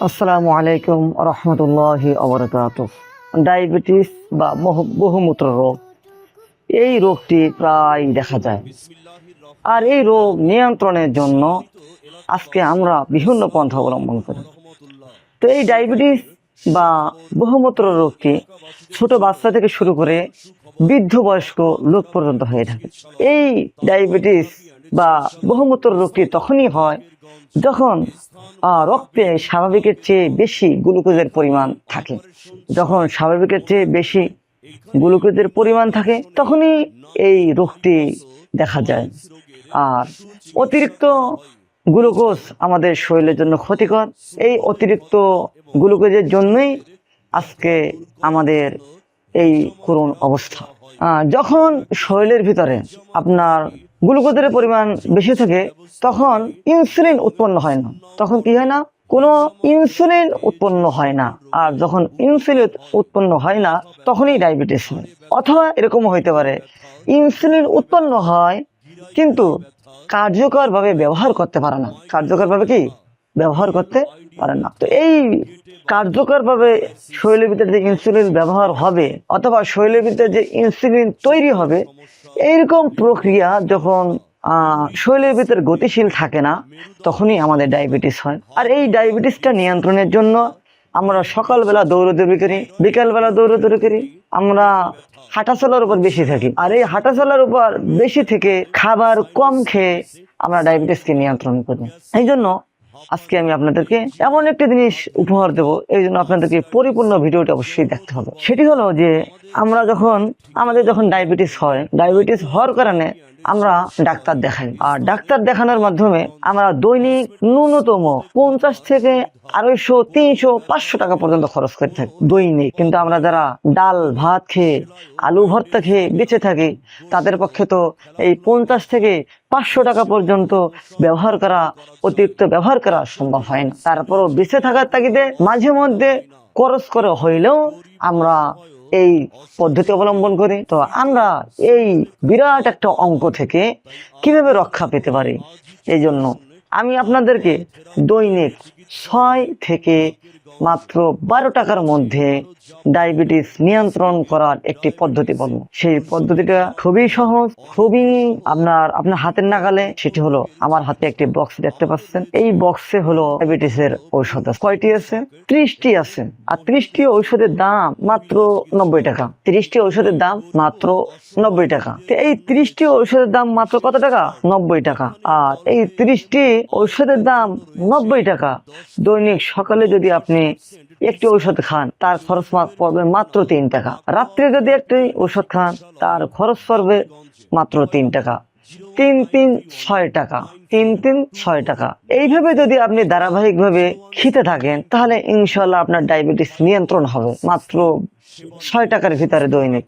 আসসালামু আলাইকুম রহমতুল্লাহ ডায়াবেটিস বা বহু- বহুমূত্র রোগ, এই রোগটি প্রায় দেখা যায়। আর এই রোগ নিয়ন্ত্রণের জন্য আজকে আমরা বিভিন্ন পন্থা অবলম্বন করি। তো এই ডায়াবেটিস বা বহুমূত্র রোগটি ছোট বাচ্চা থেকে শুরু করে বৃদ্ধ বয়স্ক লোক পর্যন্ত হয়ে থাকে। এই ডায়াবেটিস বা বহুমূত্র রোগটি তখনই হয় যখন রক্তে স্বাভাবিকের চেয়ে বেশি গ্লুকোজের পরিমাণ থাকে। যখন স্বাভাবিকের চেয়ে বেশি গ্লুকোজের পরিমাণ থাকে, তখনই এই রোগটি দেখা যায়। আর অতিরিক্ত গ্লুকোজ আমাদের শরীরের জন্য ক্ষতিকর। এই অতিরিক্ত গ্লুকোজের জন্যই আজকে আমাদের এই করুণ অবস্থা। যখন শরীরের ভিতরে আপনার গ্লুকোজের পরিমাণ বেশি থাকে, তখন ইনসুলিন উৎপন্ন হয় না। তখন কি হয় না? কোনো ইনসুলিন উৎপন্ন হয় না। আর যখন ইনসুলিন উৎপন্ন হয় না, তখনই ডায়াবেটিস হয়। অথবা এরকম হইতে পারে, ইনসুলিন উৎপন্ন হয়, কিন্তু কার্যকরভাবে ব্যবহার করতে পারে না। কার্যকরভাবে কি? ব্যবহার করতে পারে না। তো এই কার্যকরভাবে শরীরের ভিতরে যে ইনসুলিন ব্যবহার হবে অথবা ভিতরে যে ইনসুলিন তৈরি হবে, এইরকম প্রক্রিয়া যখন শরীরের ভিতরে গতিশীল থাকে না, তখনই আমাদের ডায়াবেটিস হয়। আর এই ডায়াবেটিসটা নিয়ন্ত্রণের জন্য আমরা সকালবেলা দৌড়দৌড়ি করি, বিকালবেলা দৌড়দৌড়ি করি, আমরা হাঁটাচলার উপর বেশি থাকি। আর এই হাঁটাচলার উপর বেশি থেকে খাবার কম খেয়ে আমরা ডায়াবেটিসকে নিয়ন্ত্রণ করি। এই জন্য আজকে আমি আপনাদেরকে এমন একটি জিনিস উপহার দেবো, এই জন্য আপনাদেরকে পরিপূর্ণ ভিডিওটি অবশ্যই দেখতে হবে। সেটি হলো যে আমরা যখন, আমাদের যখন ডায়াবেটিস হয়, ডায়াবেটিস হওয়ার কারণে আমরা ডাক্তার দেখাই। আর ডাক্তার দেখানোর মাধ্যমে আমরা দৈনিক ন্যূনতম পঞ্চাশ থেকে আড়াইশো, তিনশো, পাঁচশো টাকা পর্যন্ত খরচ করে থাকি। দৈনিক। কিন্তু আমরা যারা ডাল, ভাত খেয়ে, আলু ভর্তা খেয়ে বেঁচে থাকি, তাদের পক্ষে তো এই পঞ্চাশ থেকে পাঁচশো টাকা পর্যন্ত ব্যবহার করা, অতিরিক্ত ব্যবহার করা সম্ভব হয় না। তারপরও বেঁচে থাকার তাগিদে মাঝে মধ্যে খরচ করে হইলেও আমরা এই পদ্ধতি অবলম্বন করে, তো আমরা এই বিরাট একটা অঙ্ক থেকে কীভাবে রক্ষা পেতে পারি? এই জন্য আমি আপনাদেরকে দৈনিক ছয় থেকে মাত্র বারো টাকার মধ্যে ডায়াবেটিস নিয়ন্ত্রণ করার একটি পদ্ধতি বলব। সেই পদ্ধতিটা খুবই সহজ, খুবই আপনার আপনার হাতের নাগালে। সেটি হলো আমার হাতে একটি বক্স দেখতে পাচ্ছেন। এই বক্সে হলো ডায়াবেটিসের ঔষধ আছে। কয়টি আছে? ত্রিশটি আছে। আর ত্রিশটি ঔষধের দাম মাত্র নব্বই টাকা। ত্রিশটি ঔষধের দাম মাত্র নব্বই টাকা। এই ত্রিশটি ঔষধের দাম মাত্র কত টাকা? নব্বই টাকা। আর এই ত্রিশটি ঔষধের দাম নব্বই টাকা। দৈনিক সকালে যদি আপনি একটি ঔষধ খান, তার খরচ পড়বে মাত্র তিন টাকা। রাত্রে যদি একটি ঔষধ খান, তার খরচ পড়বে মাত্র তিন টাকা। তিন তিন ছয় টাকা, তিন তিন ছয় টাকা। এইভাবে যদি আপনি ধারাবাহিকভাবে খেতে থাকেন, তাহলে ইনশাল্লাহ আপনার ডায়াবেটিস নিয়ন্ত্রণ হবে। মাত্র ছয় টাকার ভিতরে দৈনিক।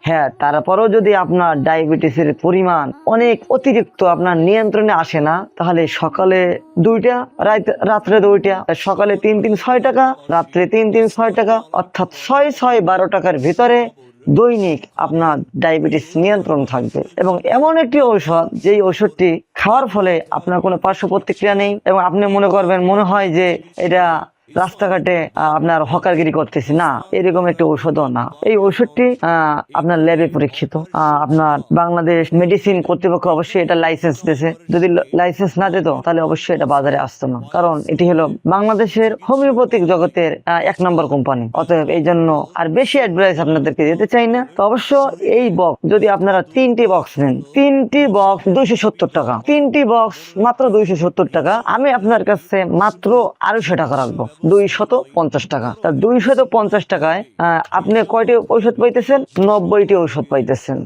হ্যাঁ তারপরেও যদি আপনার ডায়াবেটিসের পরিমাণ অনেক অতিরিক্ত আপনার নিয়ন্ত্রণে আসে না, তাহলে সকালে দুইটা রাত- রাত্রে দুইটা, সকালে তিন তিন, ছয় টাকা, রাত্রে তিন তিন, ছয় টাকা, অর্থাৎ ছয় ছয়, বারো টাকার ভিতরে দৈনিক আপনার ডায়াবেটিস নিয়ন্ত্রণ থাকবে। এবং এমন একটি ঔষধ, যেই ঔষধটি খাওয়ার ফলে আপনার কোনো পার্শ্ব প্রতিক্রিয়া নেই এবং আপনি মনে করবেন, মনে হয় যে এটা রাস্তাঘাটে আপনার হকারগিরি করতেছি, না? এরকম একটি ঔষধও না। এই ঔষধটি আপনার ল্যাবে পরীক্ষিত। আপনার বাংলাদেশ মেডিসিন কর্তৃপক্ষ অবশ্যই এটা লাইসেন্স দিয়েছে। যদি লাইসেন্স না দিত, তাহলে অবশ্যই এটা বাজারে আসতো না। কারণ এটি হলো বাংলাদেশের হোমিওপ্যাথিক জগতের এক নম্বর কোম্পানি অতএব এই জন্য আর বেশি অ্যাডভাইস আপনাদেরকে দিতে চাই না। তো অবশ্য এই বক্স যদি আপনারা তিনটি বক্স নেন, তিনটি বক্স দুইশো সত্তর টাকা। তিনটি বক্স মাত্র দুইশো সত্তর টাকা। আমি আপনার কাছে মাত্র আড়াইশো টাকা রাখব। দুইশত পঞ্চাশ টাকা। তা দুইশত পঞ্চাশ টাকায় আপনি কয়টি ঔষধ পাইতেছেন? নব্বইটি ঔষধ পাইতেছেন।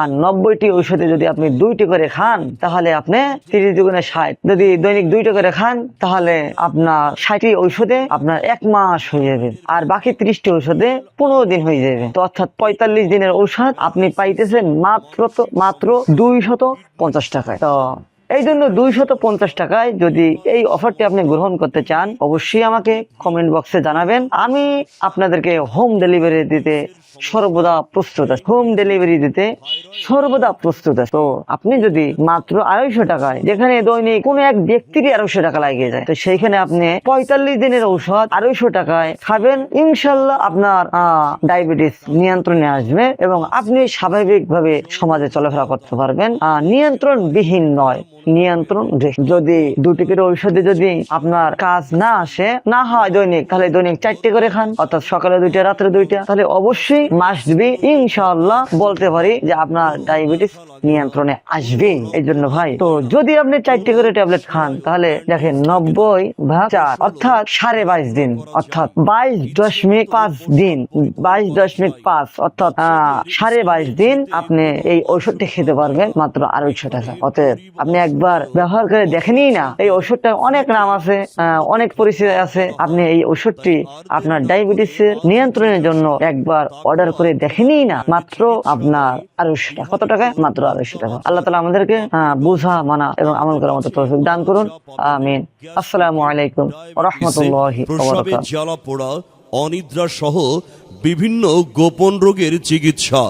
আর নব্বইটি ঔষধে যদি আপনি দুইটি করে খান, তাহলে আপনি তিরিশ দুগুণে ষাট। যদি দৈনিক দুইটা করে খান, তাহলে আপনার ষাটটি ঔষধে আপনার এক মাস হয়ে যাবে। আর বাকি ত্রিশটি ঔষধে পনেরো দিন হয়ে যাবে। তো অর্থাৎ পঁয়তাল্লিশ দিনের ঔষধ আপনি পাইতেছেন মাত্র মাত্র দুইশত পঞ্চাশ টাকায়। তো এই জন্য দুইশত পঞ্চাশ টাকায় যদি এই অফারটি আপনি গ্রহণ করতে চান, অবশ্যই আমাকে কমেন্ট বক্সে জানাবেন। আমি আপনাদেরকে হোম ডেলিভারি দিতে সর্বদা প্রস্তুত আছি। হোম ডেলিভারি দিতে সর্বদা প্রস্তুত আছে। তো আপনি যদি মাত্র আড়াইশো টাকায়, যেখানে দৈনিক কোনো এক ব্যক্তিরই আড়াইশো টাকা লাগিয়ে যায়, তো সেইখানে আপনি পঁয়তাল্লিশ দিনের ঔষধ আড়াইশো টাকায় খাবেন। ইনশাল্লাহ আপনার ডায়াবেটিস নিয়ন্ত্রণে আসবে এবং আপনি স্বাভাবিকভাবে সমাজে চলাফেরা করতে পারবেন। নিয়ন্ত্রণবিহীন নয়। নিয়ন্ত্রণ রেখে। যদি দুটি করে ঔষধে যদি আপনার কাজ না আসে, না হয় দৈনিক, তাহলে দৈনিক চারটে করে খান, অর্থাৎ সকালে দুইটা, রাত্রে দুইটা। তাহলে অবশ্যই মাস্ট বি ইনশাআল্লাহ বলতে পারি যে আপনার ডায়াবেটিস নিয়ন্ত্রণে আসবে। এই জন্য ভাই, তো যদি আপনি চারটে করে ট্যাবলেট খান, তাহলে দেখেন নব্বই ভাগ চার, অর্থাৎ সাড়ে বাইশ দিন, অর্থাৎ বাইশ দশমিক পাঁচ দিন, বাইশ দশমিক পাঁচ, অর্থাৎ সাড়ে বাইশ দিন আপনি এই ওষুধটি খেতে পারবেন মাত্র আড়াইশো টাকা। অতএব আপনি একবার ব্যবহার করে দেখেনি না। এই ওষুধটা অনেক নাম আছে অনেক পরিচয় আছে। আপনি এই ওষুধটি আপনার ডায়াবেটিসের নিয়ন্ত্রণের জন্য একবার অর্ডার করে দেখেনি না। মাত্র আপনার আড়াইশো টাকা। কত টাকা? মাত্র আড়াইশো টাকা। আল্লাহ তালা আমাদেরকে বোঝা মানা এবং আমল করার মতো তৌফিক দান করুন। আমিন। আসসালামু আলাইকুম রহমতুল্লাহি জ্বালা পোড়া অনিদ্রা সহ বিভিন্ন গোপন রোগের চিকিৎসা।